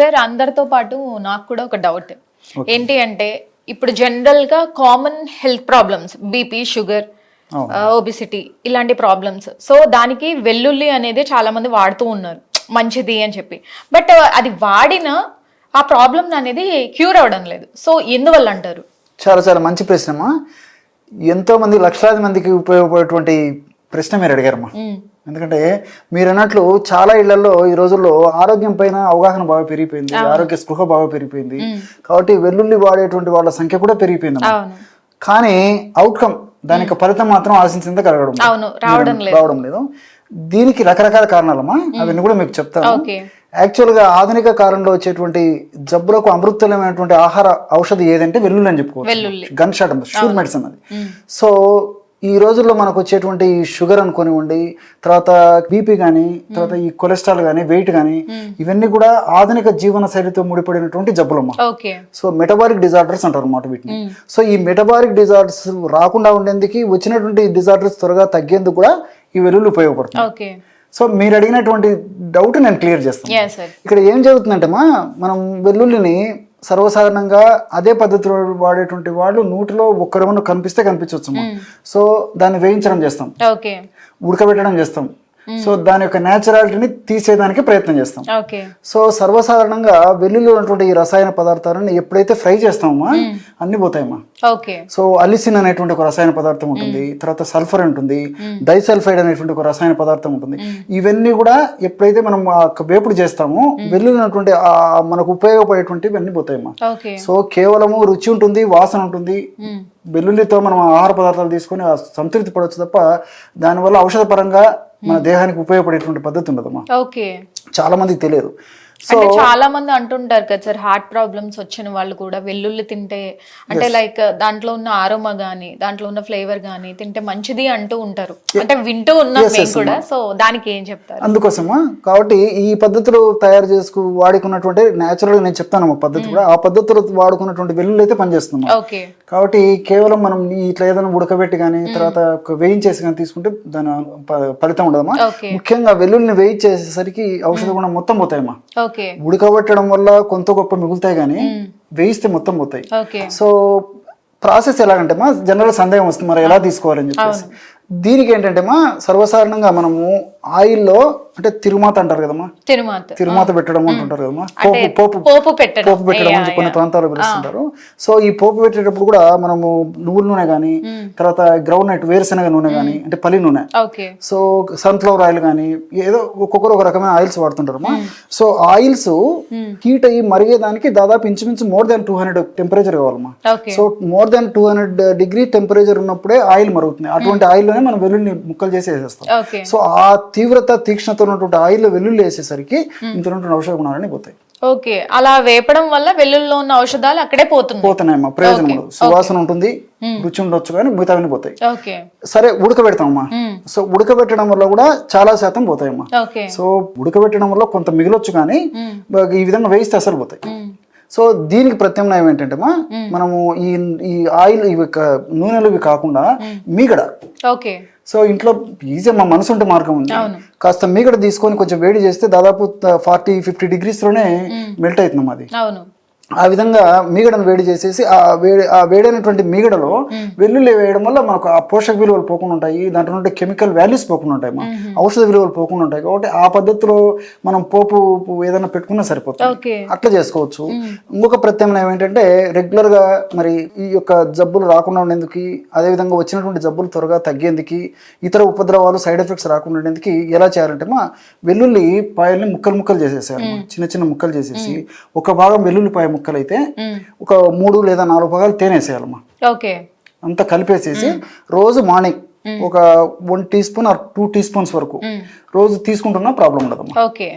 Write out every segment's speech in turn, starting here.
Sir అందరితో పాటు నాకు కూడా ఒక డౌట్ ఏంటి అంటే ఇప్పుడు జనరల్గా common health problems BP sugar. Obesity ఇలాంటి ప్రాబ్లమ్స్ సో దానికి వెల్లుల్లి అనేది చాలా మంది వాడుతూ ఉన్నారు. మంచిది అని చెప్పి. బట్ అది వాడిన ఆ ప్రాబ్లం అనేది క్యూర్ అవ్వడం లేదు. సో ఎందువల్ల అంటారు? చాలా చాలా మంచి ప్రశ్నమ్మా. ఎంతో మంది లక్షలాది మందికి ఉపయోగపడేటువంటి ప్రశ్న మీరు అడిగారమ్మా. మ్మ్. ఎందుకంటే మీరు అన్నట్లు చాలా ఇళ్ళలో ఈ రోజుల్లో ఆరోగ్యం పైన అవగాహన బాగా పెరిగిపోయింది ఆరోగ్య స్పృహ బాగా పెరిగిపోయింది. కాబట్టి వెల్లుల్లి వాడేటువంటి వాళ్ళ సంఖ్య కూడా పెరిగిపోయింది కానీ అవుట్కమ్ దాని యొక్క ఫలితం మాత్రం ఆశించిందే కలగడం రావడం లేదు. దీనికి రకరకాల కారణాలమ్మా అవన్నీ కూడా మీకు చెప్తాను. ఓకే. యాక్చువల్గా ఆధునిక కాలంలో వచ్చేటువంటి జబ్బులకు అమృతమైనటువంటి ఆహార ఔషధి ఏదంటే వెల్లుల్లి అని చెప్పుకోవచ్చు. గన్ షాట్ షూర్ మెడిసిన్ అది. సో ఈ రోజుల్లో మనకు వచ్చేటువంటి షుగర్ అనుకోనివ్వండి తర్వాత బీపీ కానీ తర్వాత ఈ కొలెస్ట్రాల్ కానీ వెయిట్ కానీ ఇవన్నీ కూడా ఆధునిక జీవన శైలితో ముడిపడినటువంటి జబ్బులమ్మా. సో మెటబాలిక్ డిజార్డర్స్ అంటారు అన్నమాట వీటిని సో ఈ మెటబాలిక్ డిజార్డర్స్ రాకుండా ఉండేందుకు వచ్చినటువంటి డిజార్డర్స్ త్వరగా తగ్గేందుకు కూడా ఈ వెల్లుల్లి ఉపయోగపడుతుంది. సో మీరు అడిగినటువంటి డౌట్ నేను క్లియర్ చేస్తాను. ఇక్కడ ఏం జరుగుతుందంటే మనం వెల్లుల్లిని సర్వసాధారణంగా అదే పద్ధతిలో వాడేటువంటి వాళ్ళు నూటిలో ఒక్కరేమన్నా కనిపిస్తే కనిపించవచ్చు సో దాన్ని వేయించడం చేస్తాం. ఉడకబెట్టడం చేస్తాం. సో దాని యొక్క న్యాచురాలిటీని తీసేయడానికి ప్రయత్నం చేస్తాం. సో సర్వసాధారణంగా వెల్లుల్లి ఉన్నటువంటి ఈ రసాయన పదార్థాలను ఎప్పుడైతే ఫ్రై చేస్తామో అన్ని పోతాయమ్మా. ఓకే సో అలిసిన్ అనేటువంటి ఒక రసాయన పదార్థం ఉంటుంది. తర్వాత సల్ఫర్ ఉంటుంది. డైసల్ఫైడ్ అనేటువంటి ఒక రసాయన పదార్థం ఉంటుంది. ఇవన్నీ కూడా ఎప్పుడైతే మనం వేపుడు చేస్తామో వెల్లుల్లి ఉన్నటువంటి ఆ మనకు ఉపయోగపడేటువంటివి అన్ని పోతాయమ్మా. సో కేవలము రుచి ఉంటుంది వాసన ఉంటుంది. వెల్లుల్లితో మనం ఆహార పదార్థాలు తీసుకొని సంతృప్తి పడవచ్చు తప్ప దానివల్ల ఔషధ పరంగా మన దేహానికి ఉపయోగపడేటువంటి పద్ధతి ఉండదమ్మా. ఓకే. చాలా మందికి తెలియదు. అంటే చాలా మంది అంటుంటారు కదా సార్ హార్ట్ ప్రాబ్లమ్స్ వచ్చిన వాళ్ళు కూడా వెల్లుల్లి తింటే అంటే లైక్ దాంట్లో ఉన్న ఆరోమా గానీ దాంట్లో ఉన్న ఫ్లేవర్ గానీ తింటే మంచిది అంటూ ఉంటారు. అంటే వింటూ ఉన్నాం మేము కూడా సో దానికి ఏం చెప్తారు? అందుకోసమా? కాబట్టి ఈ పద్ధతులు తయారు చేసుకు వాడుకున్నటువంటి న్యాచురల్గా నేను చెప్తాను పద్ధతి కూడా ఆ పద్ధతులు వాడుకున్నటువంటి వెల్లుల్లి అయితే పనిచేస్తున్నాం ఓకే కాబట్టి కేవలం మనం ఇట్లా ఏదైనా ఉడకబెట్టి కానీ తర్వాత ఒక వేయించేసి కానీ తీసుకుంటే దాని ఫలితం ఉండదమ్మా. ముఖ్యంగా వెల్లుల్లిని వేయించేసరికి ఔషధ గుణం మొత్తం పోతాయమ్మా. ఉడకబెట్టడం వల్ల కొంత గొప్ప మిగులుతాయి కానీ వేయిస్తే మొత్తం పోతాయి. సో ప్రాసెస్ ఎలాగంటే మా జనరల్ సందేహం వస్తుంది మరి ఎలా తీసుకోవాలని చెప్పేసి. దీనికి ఏంటంటే మా సర్వసాధారణంగా మనము ఆయిల్లో అంటే తిరుమాత అంటారు కదమ్మా? తిరుమాత. తిరుమాత పెట్టడం అంటుంటారు కదమ్మా. పోపు పోపు పోపు పెట్టడం. పోపు పెట్టడం అని కొన్ని ప్రాంతాల్లో పిలుస్తుంటారు. సో ఈ పోపు పెట్టేటప్పుడు కూడా మనము నువ్వుల నూనె కానీ తర్వాత గ్రౌండ్ నట్ వేరుశనగ నూనె కానీ అంటే పల్లి నూనె. సో సన్ఫ్లవర్ ఆయిల్ కానీ ఏదో ఒక్కొక్కరు ఒక రకమైన ఆయిల్స్ వాడుతుంటారు సో ఆయిల్స్ హీట్ అయ్యి మరిగేదానికి దాదాపు ఇంచుమించు more than two hundred temperature కావాలమ్మా. So more than two hundred degree temperature ఉన్నప్పుడే ఆయిల్ మరుగుతుంది. అటువంటి ఆయిల్లోనే మనం వెల్లుల్లి ముక్కలు చేసి వేసేస్తాం సో ఆ తీవ్రత తీక్ష్ణత ఉన్నటువంటి ఆయిల్ వెల్లుల్లి వేసేసరికి ఇంత ఔషధ గుణాలని పోతాయి. ఓకే. అలా వేపడం వల్ల వెల్లుల్లో ఉన్న ఔషధాలు అక్కడే పోతుంది పోతున్నాయమ్మా ప్రయోజనం ఉండదు సువాసన ఉంటుంది రుచి ఉండొచ్చు కానీ మిగతావన్నీ పోతాయి. సరే ఉడకబెడతామమ్మా. సో ఉడకబెట్టడం వల్ల కూడా చాలా శాతం పోతాయమ్మా. సో ఉడకబెట్టడం వల్ల కొంత మిగిలొచ్చు కానీ ఈ విధంగా వేయిస్తే అసలు పోతాయి. సో దీనికి ప్రత్యామ్నాయం ఏంటంటే మా మనము ఈ ఈ ఆయిల్ ఇవి నూనెలు ఇవి కాకుండా మీగడ. ఓకే. సో ఇంట్లో ఈజీ మా మనసు ఉంటే మార్గం ఉంది. కాస్త మీగడ తీసుకొని కొంచెం వేడి చేస్తే దాదాపు ఫార్టీ ఫిఫ్టీ డిగ్రీస్లోనే మెల్ట్ అవుతుంది అది అవును. ఆ విధంగా మీగడను వేడి చేసేసి ఆ వేడి ఆ వేడైనటువంటి మీగడలో వెల్లుల్లి వేయడం వల్ల మనకు ఆ పోషక విలువలు పోకుండా ఉంటాయి దాంట్లో ఉండే కెమికల్ వాల్యూస్ పోకుండా ఉంటాయి మా ఔషధ విలువలు పోకుండా ఉంటాయి. కాబట్టి ఆ పద్ధతిలో మనం పోపు ఏదైనా పెట్టుకున్నా సరిపోతుంది. అట్లా చేసుకోవచ్చు. ఇంకొక ప్రత్యామ్నాయం ఏంటంటే రెగ్యులర్గా మరి ఈ యొక్క జబ్బులు రాకుండా ఉండేందుకు అదేవిధంగా వచ్చినటువంటి జబ్బులు త్వరగా తగ్గేందుకు ఇతర ఉపద్రవాలు సైడ్ ఎఫెక్ట్స్ రాకుండా ఉండేందుకు ఎలా చేయాలంటే మా వెల్లుల్లి పాయల్ని ముక్కలు ముక్కలు చేసేసారు చిన్న చిన్న ముక్కలు చేసేసి ఒక భాగం వెల్లుల్లి పాయ ముక్కలు అయితే ఒక మూడు లేదా నాలుగు భాగాలు తేనేసేయాలమ్మా. ఓకే. అంతా కలిపేసేసి రోజు మార్నింగ్ ఒక one teaspoon or two teaspoons వరకు రోజు తీసుకుంటున్నా ప్రాబ్లం ఉండదమ్మా. ఓకే.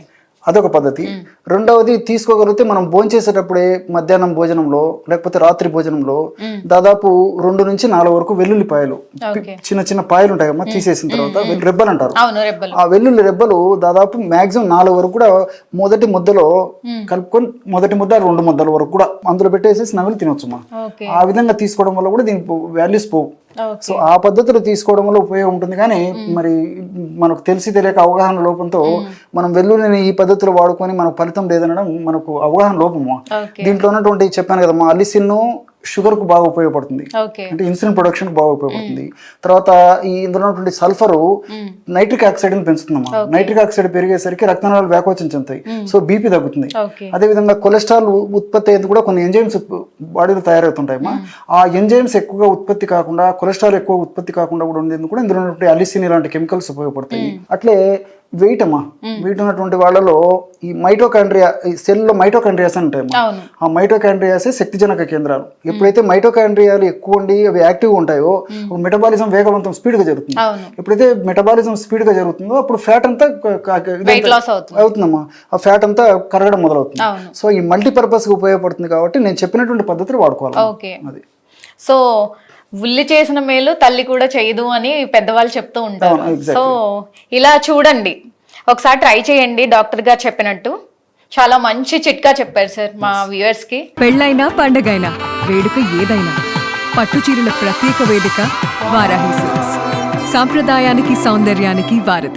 అదొక పద్ధతి. రెండవది తీసుకోగలిగితే మనం భోంచేసేటప్పుడే మధ్యాహ్నం భోజనంలో లేకపోతే రాత్రి భోజనంలో దాదాపు రెండు నుంచి నాలుగు వరకు వెల్లుల్లిపాయలు. చిన్న చిన్న పాయలు ఉంటాయి కమ్మా తీసేసిన తర్వాత. రెబ్బలు. అంటారు ఆ వెల్లుల్లి రెబ్బలు దాదాపు మాక్సిమం నాలుగు వరకు కూడా మొదటి ముద్దలో కలుపుకొని మొదటి ముద్ద రెండు ముద్దల వరకు కూడా అందులో పెట్టేసేసి నవ్వులు తినొచ్చు మా ఓకే. ఆ విధంగా తీసుకోవడం వల్ల కూడా దీని వాల్యూస్ పోవు. సో ఆ పద్ధతులు తీసుకోవడం వల్ల ఉపయోగం ఉంటుంది కానీ మరి మనకు తెలిసి తెలియక అవగాహన లోపంతో మనం వెల్లుల్లిని ఈ పద్ధతిలో వాడుకొని మనకు ఫలితం లేదనడం మనకు అవగాహన లోపము. దీంట్లో ఉన్నటువంటి చెప్పాను కదా మా అలిసిన్ షుగర్కు బాగా ఉపయోగపడుతుంది. అంటే ఇన్సులిన్ ప్రొడక్షన్ బాగా ఉపయోగపడుతుంది. తర్వాత ఈ ఇందులో ఉన్నటువంటి సల్ఫర్. నైట్రిక్ ఆక్సైడ్ని పెంచుతుందమ్మా నైట్రిక్ ఆక్సైడ్ పెరిగేసరికి రక్తనాళాలు వ్యాకోచం చెందుతాయి. సో బీపీ తగ్గుతుంది. ఓకే. అదేవిధంగా కొలెస్ట్రాల్ ఉత్పత్తి అయ్యేది కూడా కొన్ని ఎంజైమ్స్ బాడీలో తయారవుతుంటాయమ్మా. ఆ ఎంజైమ్స్ ఎక్కువగా ఉత్పత్తి కాకుండా కొలెస్ట్రాల్ ఎక్కువ ఉత్పత్తి కాకుండా కూడా ఉండేందుకు కూడా ఇందులో ఉన్నటువంటి అలిసిన్ ఇలాంటి కెమికల్స్ ఉపయోగపడతాయి. అట్లే వెయిట్ అమ్మా వెయిట్ ఉన్నటువంటి వాళ్ళలో ఈ మైటోకాండ్రియా ఈ సెల్లో మైటోకాండ్రియాస్ అవును. ఆ మైటోకాండ్రియాసే శక్తిజనక కేంద్రాలు. ఎప్పుడైతే మైటోకాండ్రియాలు ఎక్కువ ఉండి అవి యాక్టివ్గా ఉంటాయో మెటబాలిజం వేగవంతం స్పీడ్గా జరుగుతుంది. ఎప్పుడైతే మెటబాలిజం స్పీడ్గా జరుగుతుందో అప్పుడు ఫ్యాట్ అంతా అవుతుందమ్మా. ఆ ఫ్యాట్ అంతా కరగడం మొదలవుతుంది. సో ఈ మల్టీపర్పస్కి ఉపయోగపడుతుంది కాబట్టి నేను చెప్పినటువంటి పద్ధతులు వాడుకోవాలి. అది. సో ఉల్లి చేసిన మేలు తల్లి కూడా చేయదు అని పెద్దవాళ్ళు చెప్తూ ఉంటారు. సో ఇలా చూడండి. ఒకసారి ట్రై చేయండి డాక్టర్ గారు చెప్పినట్టు. చాలా మంచి చిట్కా చెప్పారు సార్ మా వ్యూవర్స్కి పెళ్ళైనా పండగైనా వేడుక ఏదైనా పట్టు చీరల ప్రత్యేక వేదిక వారాహి సాంప్రదాయానికి సౌందర్యానికి వారధి.